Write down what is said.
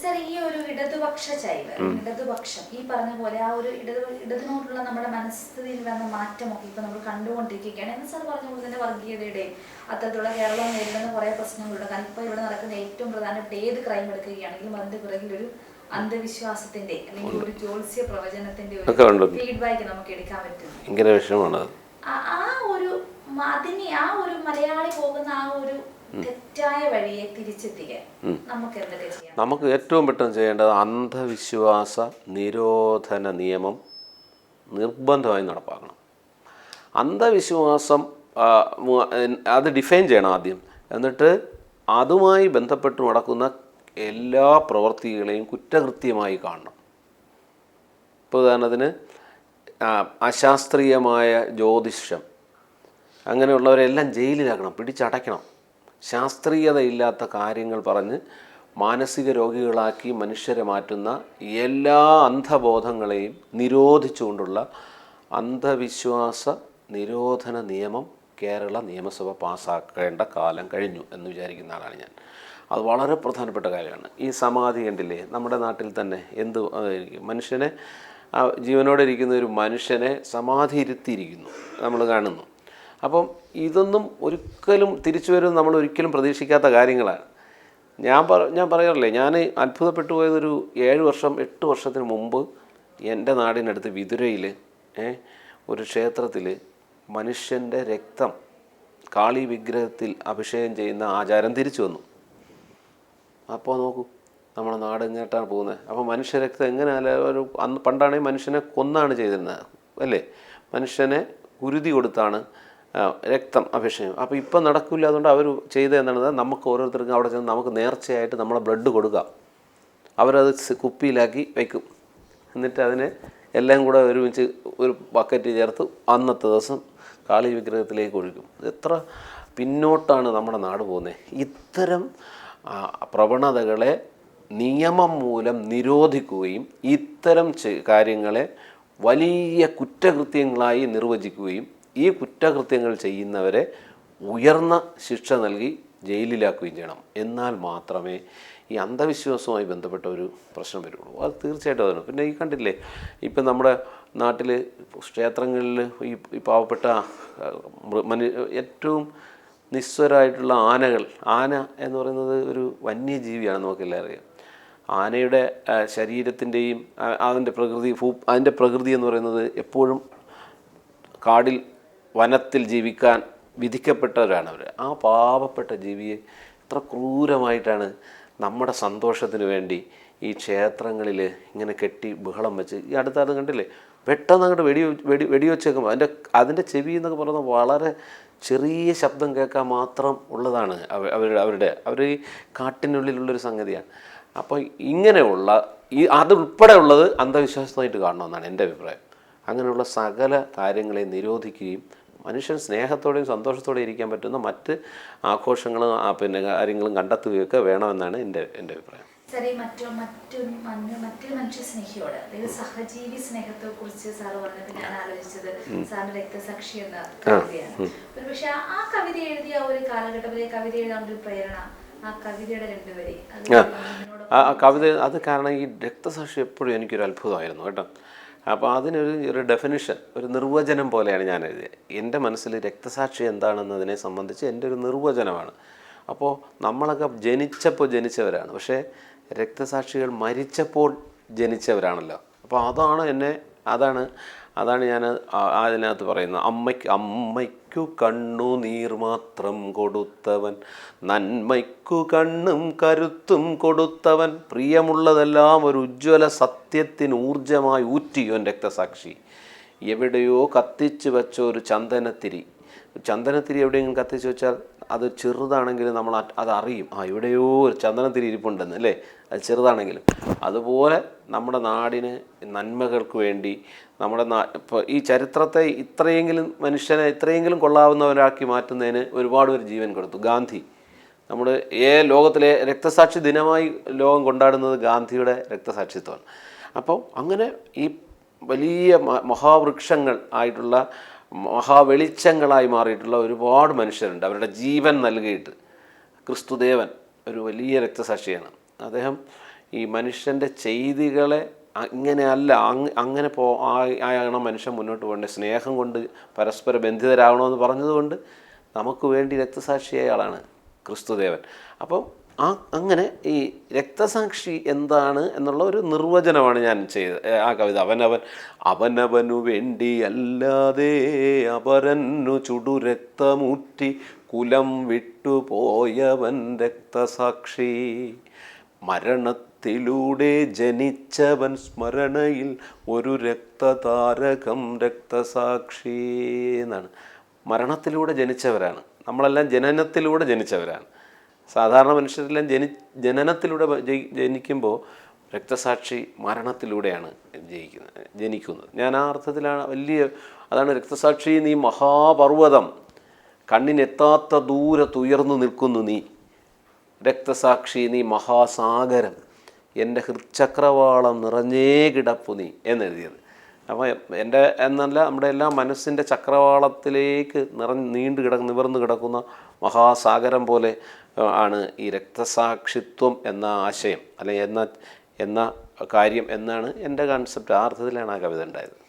Sir ഈ ഒരു ഇടതുപക്ഷ ചൈവ് ഇടതുപക്ഷം ഈ പറഞ്ഞ പോലെ ആ ഒരു ഇടതു ഇടതിനോടുള്ള നമ്മുടെ മനസ്ഥിതിയിൽ വന്ന മാറ്റമൊക്കെ ഇപ്പൊ നമ്മൾ കണ്ടുകൊണ്ടിരിക്കുകയാണ്. എന്ന് സാർ പറഞ്ഞ പോലെ തന്നെ വർഗീയതയുടെയും അത്തരത്തിലുള്ള കേരളം നേരിടുന്ന കുറെ പ്രശ്നങ്ങളുണ്ട്. കാരണം ഇപ്പൊ ഇവിടെ നടക്കുന്ന ഏറ്റവും പ്രധാനപ്പെട്ട ഏത് ക്രൈം എടുക്കുകയാണെങ്കിലും അതിന്റെ പിറകിൽ ഒരു അന്ധവിശ്വാസത്തിന്റെ അല്ലെങ്കിൽ ഒരു ജ്യോത്സ്യ പ്രവചനത്തിന്റെ ഒരു ഫീഡ്ബാക്ക് നമുക്ക് എടുക്കാൻ പറ്റും. ആ- ഒരു അതിനെ ആ ഒരു മലയാളി പോകുന്ന ആ ഒരു തെറ്റായ വഴിയെ തിരിച്ചെത്തിക്കാൻ നമുക്ക് എന്തൊക്കെ ചെയ്യാം? നമുക്ക് ഏറ്റവും പെട്ടെന്ന് ചെയ്യേണ്ടത് അന്ധവിശ്വാസ നിരോധന നിയമം നിർബന്ധമായി നടപ്പാക്കണം. അന്ധവിശ്വാസം അത് ഡിഫൈൻ ചെയ്യണം ആദ്യം. എന്നിട്ട് അതുമായി ബന്ധപ്പെട്ട് നടക്കുന്ന എല്ലാ പ്രവൃത്തികളെയും കുറ്റകൃത്യമായി കാണണം. ഇപ്പോൾ ഉദാഹരണത്തിന് അശാസ്ത്രീയമായ ജ്യോതിഷം. അങ്ങനെയുള്ളവരെല്ലാം ജയിലിലാക്കണം പിടിച്ചടയ്ക്കണം. ശാസ്ത്രീയതയില്ലാത്ത കാര്യങ്ങൾ പറഞ്ഞ് മാനസിക രോഗികളാക്കി മനുഷ്യരെ മാറ്റുന്ന എല്ലാ അന്ധബോധങ്ങളെയും നിരോധിച്ചുകൊണ്ടുള്ള അന്ധവിശ്വാസ നിരോധന നിയമം കേരള നിയമസഭ പാസ്സാക്കേണ്ട കാലം കഴിഞ്ഞു എന്ന് വിചാരിക്കുന്ന ആളാണ് ഞാൻ. അത് വളരെ പ്രധാനപ്പെട്ട കാര്യമാണ്. ഈ സമാധി കണ്ടില്ലേ? നമ്മുടെ നാട്ടിൽ തന്നെ എന്ത് മനുഷ്യനെ ജീവനോടെ ഇരിക്കുന്ന ഒരു മനുഷ്യനെ സമാധി ഇരുത്തിയിരിക്കുന്നു നമ്മൾ കാണുന്നു. അപ്പം ഇതൊന്നും ഒരിക്കലും തിരിച്ചു വരും നമ്മൾ ഒരിക്കലും പ്രതീക്ഷിക്കാത്ത കാര്യങ്ങളാണ്. ഞാൻ പറ ഞാൻ പറയാറില്ലേ ഞാൻ അത്ഭുതപ്പെട്ടു പോയതൊരു ഏഴ് വർഷം എട്ട് വർഷത്തിന് മുമ്പ് എന്റെ നാടിനടുത്ത് വിതുരയിൽ ഒരു ക്ഷേത്രത്തിൽ മനുഷ്യന്റെ രക്തം കാളി വിഗ്രഹത്തിൽ അഭിഷേകം ചെയ്യുന്ന ആചാരം തിരിച്ചു വന്നു. അപ്പോൾ നോക്കൂ നമ്മുടെ നാട് ഇങ്ങോട്ടാണ് പോകുന്നത്? അപ്പോൾ മനുഷ്യരക്തം എങ്ങനെ അല്ല ഒരു അന്ന് പണ്ടാണെങ്കിൽ മനുഷ്യനെ കൊന്നാണ് ചെയ്തിരുന്നത് അല്ലേ? മനുഷ്യനെ കുരുതി കൊടുത്താണ് രക്തം അഭിഷേകം. അപ്പോൾ ഇപ്പം നടക്കില്ല അതുകൊണ്ട് അവർ ചെയ്തത് എന്താണ് നമുക്ക് ഓരോരുത്തർക്കും അവിടെ ചെന്ന് നമുക്ക് നേർച്ചയായിട്ട് നമ്മളെ ബ്ലഡ് കൊടുക്കാം. അവരത് കുപ്പിയിലാക്കി വയ്ക്കും എന്നിട്ട് അതിനെ എല്ലാം കൂടെ ഒരുമിച്ച് ഒരു ബക്കറ്റ് ചേർത്ത് അന്നത്തെ ദിവസം കാളി വിഗ്രഹത്തിലേക്ക് ഒഴിക്കും. എത്ര പിന്നോട്ടാണ് നമ്മുടെ നാട് പോകുന്നത് ഇത്തരം പ്രവണതകളെ നിയമം മൂലം നിരോധിക്കുകയും ഇത്തരം കാര്യങ്ങളെ വലിയ കുറ്റകൃത്യങ്ങളായി നിർവചിക്കുകയും ഈ കുറ്റകൃത്യങ്ങൾ ചെയ്യുന്നവരെ ഉയർന്ന ശിക്ഷ നൽകി ജയിലിലാക്കുകയും ചെയ്യണം. എന്നാൽ മാത്രമേ ഈ അന്ധവിശ്വാസവുമായി ബന്ധപ്പെട്ട ഒരു പ്രശ്നം വരുള്ളൂ. അത് തീർച്ചയായിട്ടും അതാണ്. പിന്നെ ഈ കണ്ടില്ലേ ഇപ്പം നമ്മുടെ നാട്ടിൽ ക്ഷേത്രങ്ങളിൽ ഈ പാവപ്പെട്ട മനു ഏറ്റവും നിസ്വരായിട്ടുള്ള ആനകൾ ആന എന്ന് പറയുന്നത് ഒരു വന്യജീവിയാണ് നമുക്കെല്ലാം അറിയാം. ആനയുടെ ശരീരത്തിന്റെയും അതിന്റെ പ്രകൃതി ഭൂ അതിന്റെ പ്രകൃതി എന്ന് പറയുന്നത് എപ്പോഴും കാടിൽ വനത്തിൽ ജീവിക്കാൻ വിധിക്കപ്പെട്ടവരാണ് അവർ ആ പാവപ്പെട്ട ജീവിയെ എത്ര ക്രൂരമായിട്ടാണ് നമ്മുടെ സന്തോഷത്തിന് വേണ്ടി ഈ ക്ഷേത്രങ്ങളിൽ ഇങ്ങനെ കെട്ടി ബഹളം വെച്ച് ഈ അടുത്താലും കണ്ടില്ലേ? പെട്ടെന്ന് അങ്ങോട്ട് വെടി വെടി വെടിവെച്ചേക്കുമ്പോൾ അതിന്റെ അതിന്റെ ചെവി എന്നൊക്കെ പറയുന്നത് വളരെ ചെറിയ ശബ്ദം കേൾക്കാൻ മാത്രം ഉള്ളതാണ് അവ- അവരുടെ അവരുടെ അവർ ഈ കാട്ടിനുള്ളിലുള്ളൊരു സംഗതിയാണ്. അപ്പോൾ ഇങ്ങനെയുള്ള ഈ അതുൾപ്പെടെ ഉള്ളത് അന്ധവിശ്വാസമായിട്ട് കാണണമെന്നാണ് എന്റെ അഭിപ്രായം. അങ്ങനെയുള്ള സകല കാര്യങ്ങളെ നിരോധിക്കുകയും മനുഷ്യൻ സ്നേഹത്തോടെയും സന്തോഷത്തോടെയും ഇരിക്കാൻ പറ്റുന്ന മറ്റ് ആഘോഷങ്ങളും പിന്നെ കാര്യങ്ങളും കണ്ടെത്തുകയൊക്കെ വേണമെന്നാണ് എന്റെ എന്റെ അഭിപ്രായം. സാറേ മറ്റു മറ്റു മറ്റൊരു മനുഷ്യ സ്നേഹിയോട് അതായത് സഹജീവി സ്നേഹത്തെ കുറിച്ച് സാറ് പറഞ്ഞപ്പോൾ ഞാൻ ആലോചിച്ചത് സാറിന്റെ രക്തസാക്ഷി എന്ന കവിതയാണ്. ഒരു പക്ഷെ ആ കവിത എഴുതിയ ഒരു കാലഘട്ടത്തിലെ കവിത എഴുതാൻ ഒരു പ്രേരണ ആ കവിതയുടെ രണ്ടുപേരെ. ആ കവിത അത് കാരണം ഈ രക്തസാക്ഷി എപ്പോഴും എനിക്കൊരു അത്ഭുതമായിരുന്നു കേട്ടോ. അപ്പോൾ അതിനൊരു ഒരു ഡെഫിനിഷൻ ഒരു നിർവചനം പോലെയാണ് ഞാൻ എഴുതിയത്. എന്റെ മനസ്സിൽ രക്തസാക്ഷി എന്താണെന്നതിനെ സംബന്ധിച്ച് എന്റെ ഒരു നിർവചനമാണ്. അപ്പോൾ നമ്മളൊക്കെ ജനിച്ചപ്പോൾ ജനിച്ചവരാണ്. പക്ഷേ രക്തസാക്ഷികൾ മരിച്ചപ്പോൾ ജനിച്ചവരാണല്ലോ. അപ്പോൾ അതാണ് എന്നെ അതാണ് അതാണ് ഞാൻ അതിനകത്ത് പറയുന്നത്. അമ്മയ്ക്ക് അമ്മയ്ക്കു കണ്ണു നീർ മാത്രം കൊടുത്തവൻ. നന്മയ്ക്കു കണ്ണും കരുത്തും കൊടുത്തവൻ. പ്രിയമുള്ളതെല്ലാം ഒരു ഉജ്ജ്വല സത്യത്തിന് ഊർജമായി ഊറ്റിയോൻ രക്തസാക്ഷി. എവിടെയോ കത്തിച്ച് വെച്ച ഒരു ചന്ദനത്തിരി. ചന്ദനത്തിരി എവിടെയെങ്കിലും കത്തിച്ച് വെച്ചാൽ അത് ചെറുതാണെങ്കിലും നമ്മൾ അത് അറിയും. ആ എവിടെയോ ഒരു ചന്ദനത്തിരി ഇരിപ്പുണ്ടെന്ന് അല്ലേ? അത് ചെറുതാണെങ്കിലും. അതുപോലെ നമ്മുടെ നാടിന് നന്മകൾക്ക് വേണ്ടി നമ്മുടെ നാ ഇപ്പോൾ ഈ ചരിത്രത്തെ ഇത്രയെങ്കിലും മനുഷ്യനെ ഇത്രയെങ്കിലും കൊള്ളാവുന്നവരാക്കി മാറ്റുന്നതിന് ഒരുപാട് പേര് ജീവൻ കൊടുത്തു. ഗാന്ധി. നമ്മൾ ഏ ലോകത്തിലെ രക്തസാക്ഷി ദിനമായി ലോകം കൊണ്ടാടുന്നത് ഗാന്ധിയുടെ രക്തസാക്ഷിത്വമാണ്. അപ്പോൾ അങ്ങനെ ഈ വലിയ മഹാവൃക്ഷങ്ങൾ ആയിട്ടുള്ള മഹാവെളിച്ചങ്ങളായി മാറിയിട്ടുള്ള ഒരുപാട് മനുഷ്യരുണ്ട്. അവരുടെ ജീവൻ നൽകിയിട്ട് ക്രിസ്തുദേവൻ ഒരു വലിയ രക്തസാക്ഷിയാണ്. അദ്ദേഹം ഈ മനുഷ്യന്റെ ചെയ്തികളെ അങ്ങനെയല്ല അങ്ങനെ പോ ആയാണ് മനുഷ്യൻ മുന്നോട്ട് പോകേണ്ടത്. സ്നേഹം കൊണ്ട് പരസ്പര ബന്ധിതരാകണമെന്ന് പറഞ്ഞതുകൊണ്ട് നമുക്ക് വേണ്ടി രക്തസാക്ഷിയായ ആളാണ് ക്രിസ്തുദേവൻ. അപ്പം ആ അങ്ങനെ ഈ രക്തസാക്ഷി എന്താണ് എന്നുള്ള ഒരു നിർവചനമാണ് ഞാൻ ചെയ്തത് ആ കവിത. അവനവൻ അവനവനു വേണ്ടി അല്ലാതെ അപരന്നു ചുടു രക്തമൂറ്റി കുലം വിട്ടുപോയവൻ രക്തസാക്ഷി. മരണത്തിലൂടെ ജനിച്ചവൻ സ്മരണയിൽ ഒരു രക്തതാരകം രക്തസാക്ഷി എന്നാണ്. മരണത്തിലൂടെ ജനിച്ചവരാണ്. നമ്മളെല്ലാം ജനനത്തിലൂടെ ജനിച്ചവരാണ്. സാധാരണ മനുഷ്യരെല്ലാം ജനി ജനനത്തിലൂടെ ജനിക്കുമ്പോൾ രക്തസാക്ഷി മരണത്തിലൂടെയാണ് ജയിക്കുന്നത് ജനിക്കുന്നത്. ഞാൻ ആ അർത്ഥത്തിലാണ് വലിയ അതാണ് രക്തസാക്ഷി നീ മഹാപർവതം. കണ്ണിനെത്താത്ത ദൂരത്തുയർന്നു നിൽക്കുന്നു നീ. രക്തസാക്ഷി നീ മഹാസാഗരം. എന്റെ ഹൃചക്രവാളം നിറഞ്ഞേ കിടപ്പു നീ എന്നെഴുതിയത്. അപ്പോൾ എന്റെ എന്നല്ല നമ്മുടെ എല്ലാ മനസ്സിന്റെ ചക്രവാളത്തിലേക്ക് നിറഞ്ഞ് നീണ്ടു കിട നിവർന്ന് കിടക്കുന്ന മഹാസാഗരം പോലെ ആണ് ഈ രക്തസാക്ഷിത്വം എന്ന ആശയം അല്ലെങ്കിൽ എന്ന എന്ന കാര്യം എന്നാണ് എന്റെ കൺസെപ്റ്റ് ആ അർത്ഥത്തിലാണ് ആ കവിത ഉണ്ടായത്.